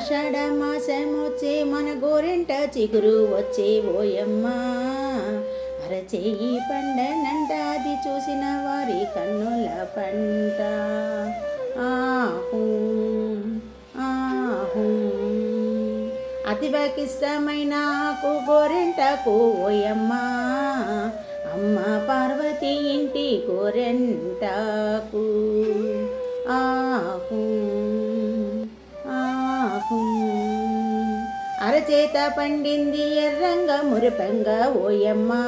ఆషాఢ మాసం వచ్చే మన గోరింట చిగురు వచ్చే ఓయమ్మ. అరచేయి పండనంట అది చూసిన వారి కన్నుల పంట. ఆహూ ఆహూ అతివకిష్టమైన ఆకు గోరెంటకు ఓయమ్మ. అమ్మ పార్వతి ఇంటి గోరెంటకు. ఆహూ అరచేత పండింది ఎర్రంగా మురిపంగా ఓయమ్మా.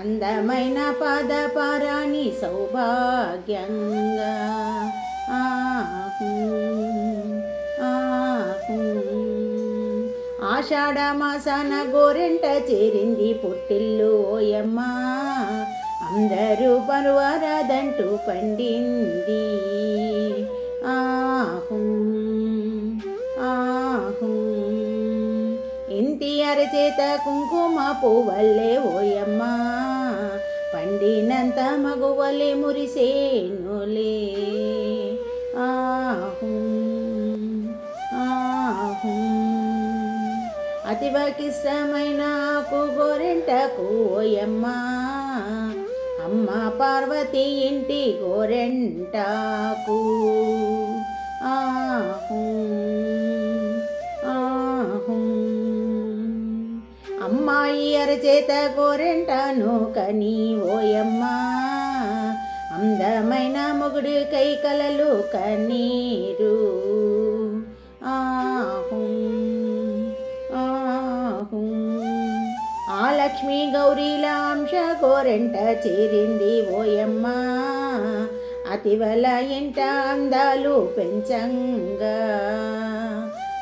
అందమైన పాదపారాణి సౌభాగ్యంగా. ఆషాఢ మాసాన గోరెంట చేరింది పుట్టిల్లు ఓయమ్మా. అందరూ పరువరాదంటూ పండింది. ఆహు ఆహూ చేత కుంకుమ పువ్వల్లే ఓయమ్మ. పండినంత మగువలే మురిసేనులే. ఆహు ఆహు. అతివకిష్టమైన ఆకు గోరెంటకు ఓయమ్మ. అమ్మ పార్వతి ఇంటి గోరెంటాకు. ఆహూ. చేత అరచేత గోరెంటాను కని ఓయమ్మా. అందమైన మొగుడు కై కలలు కన్నీరు. ఆహూ ఆ లక్ష్మీ గౌరీలాంశ గోరెంట చేరింది ఓయమ్మా. అతివల ఇంట అందాలు పెంచంగా.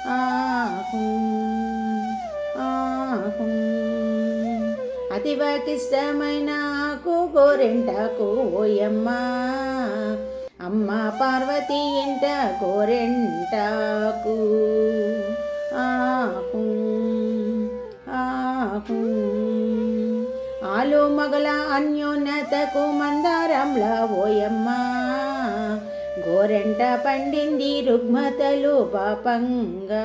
ఆహు ఆహూ. అతివకిష్టమైన ఆకు గోరెంటకు ఓయమ్మ. అమ్మ పార్వతి ఇంట గోరెంటాకు. ఆహూ ఆహూ ఆలు మగల అన్యోన్నతకు మందారంలా ఓయమ్మ. గోరెంట పండింది రుగ్మతలు పాపంగా.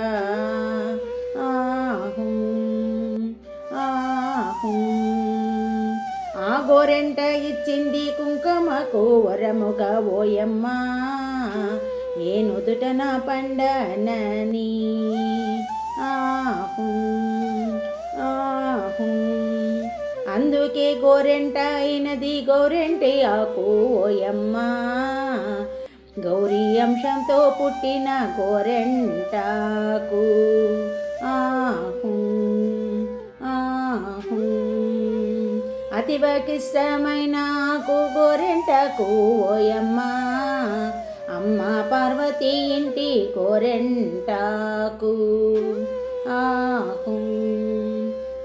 గోరెంట ఇచ్చింది కుంకుమకు వరముగా ఓయమ్మ. ఏ నా పండనని. ఆహు ఆహు. అందుకే గోరెంట అయినది గోరెంటి ఆకు ఓయమ్మా. గౌరీ అంశంతో పుట్టిన గోరెంటాకు. ఆహు ఆహు. అతివకిష్టమైన ఆకు గోరెంటకు ఓయమ్మ. అమ్మ పార్వతి ఇంటి కోరెంటాకు. ఆకు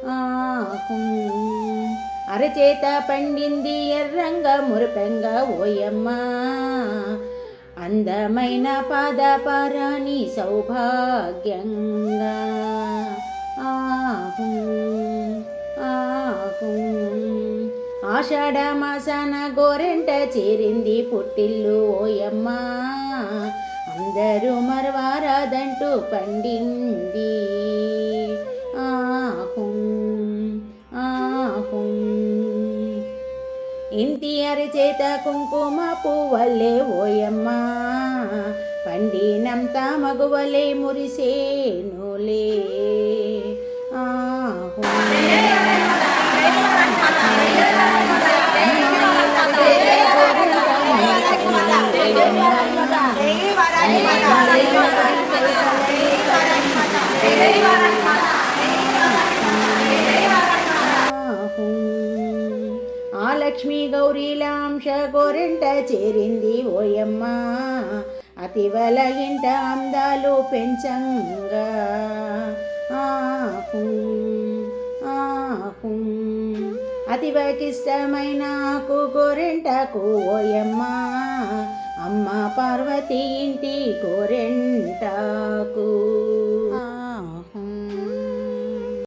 ఆకు అరచేత పండింది ఎర్రంగా మురిపెంగా ఓయమ్మ. అందమైన పాదపారాణి సౌభాగ్యంగా. ఆహు. ఆషాఢ మాసాన గోరెంట చేరింది పుట్టిల్లు ఓయమ్మ. అందరూ మరవారాదంటూ పండింది. ఆహుం ఆహుం. ఇంటి అరిచేత కుంకుమ పువ్వలే ఓయమ్మ. పండినంత మగువలే మురిసేనులే. ఆ లక్ష్మీ గౌరీలాంశ గోరింట చేరింది ఓయమ్మ. అతివల ఇంట అందాలు పెంచంగా. ఆహు ఆహూ. అతివకిష్టమైన ఆకు గోరెంటకు ఓయమ్మ. అమ్మ పార్వతి ఇంటి కోరెంటాకు.